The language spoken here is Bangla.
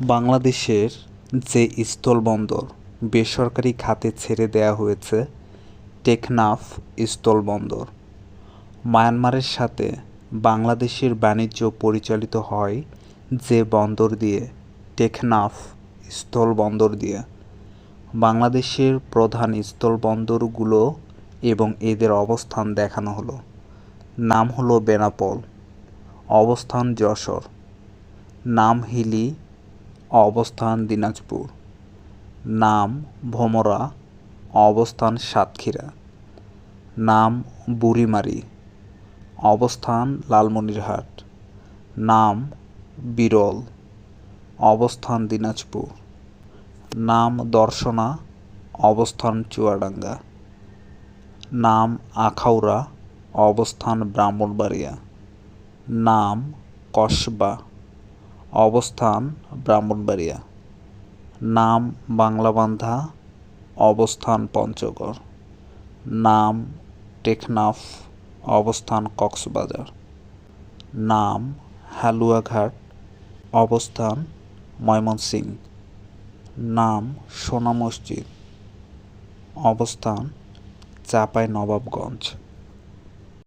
বাংলাদেশের যে স্থলবন্দর বেসরকারি খাতে ছেড়ে দেয়া হয়েছে, টেকনাফ স্থলবন্দর। মায়ানমারের সাথে বাংলাদেশের বাণিজ্য পরিচালিত হয় যে বন্দর দিয়ে, টেকনাফ স্থলবন্দর দিয়ে। বাংলাদেশের প্রধান স্থলবন্দরগুলো এবং এদের অবস্থান দেখানো হলো। নাম হলো বেনাপোল, অবস্থান যশোর। নাম হিলি অবস্থান দিনাজপুর। নাম ভোমরা, অবস্থান সাতক্ষীরা। নাম বুড়িমারি, অবস্থান লালমনিরহাট। নাম বিরল, অবস্থান দিনাজপুর। নাম দর্শনা, অবস্থান চুয়াডাঙ্গা। নাম আখাউড়া, অবস্থান ব্রাহ্মণবাড়িয়া। নাম কসবা। অবস্থান ব্রাহ্মণবাড়িয়া। নাম বাংলাবান্ধা, অবস্থান পঞ্চগড়। নাম টেকনাফ, অবস্থান কক্সবাজার। নাম হালুয়াঘাট, অবস্থান ময়মনসিং নাম সোনা মসজিদ, অবস্থান চাঁপাই নবাবগঞ্জ।